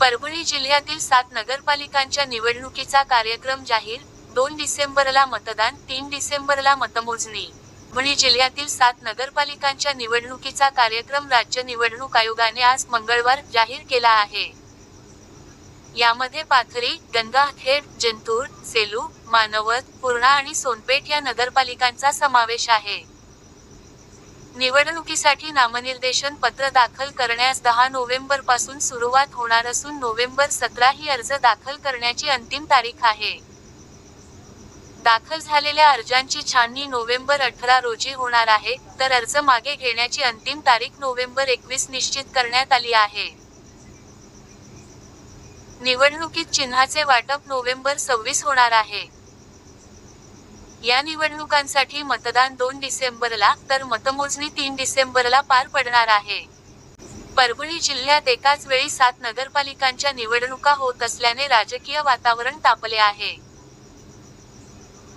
परभणी जिल्ह्यातील सात नगरपालिकांच्या निवडणुकीचा कार्यक्रम जाहीर दोन डिसेंबरला मतदान तीन डिसेंबरला मतमोजणी. परभणी जिल्ह्यातील सात नगरपालिकांच्या निवडणुकीचा कार्यक्रम राज्य निवडणूक आयोगाने आज मंगळवार जाहीर केला आहे. यामध्ये पाथरी गंगाखेड जंतूर सेलू मानवत पूर्णा आणि सोनपेठ या नगरपालिकांचा समावेश आहे. निवडणुकीसाठी नामनिर्देशन पत्र दाखल करण्यास दहा नोव्हेंबरपासून सुरुवात होणार असून नोव्हेंबर सतरा ही अर्ज दाखल करण्याची अंतिम तारीख आहे. दाखल झालेल्या अर्जांची छाननी नोव्हेंबर अठरा रोजी होणार आहे तर अर्ज मागे घेण्याची अंतिम तारीख नोव्हेंबर एकवीस निश्चित करण्यात आली आहे. निवडणुकीत चिन्हाचे वाटप नोव्हेंबर सव्वीस होणार आहे. या निवडणुकांसाठी मतदान दोन डिसेंबरला तर मतमोजणी तीन डिसेंबरला पार पडणार आहे. परभणी जिल्ह्यात एकाच वेळी सात नगरपालिकांच्या निवडणुका होत असल्याने राजकीय वातावरण तापले आहे.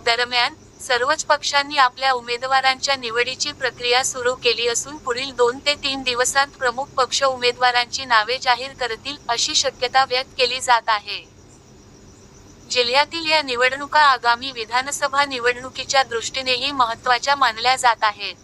दरम्यान सर्वच पक्षांनी आपल्या उमेदवारांच्या निवडीची प्रक्रिया सुरू केली असून पुढील दोन ते तीन दिवसांत प्रमुख पक्ष उमेदवारांची नावे जाहीर करतील अशी शक्यता व्यक्त केली जात आहे. जिल्ह्यातील या निवडणुका आगामी विधानसभा निवडणुकीच्या दृष्टीनेही महत्त्वाच्या मानल्या जात आहेत.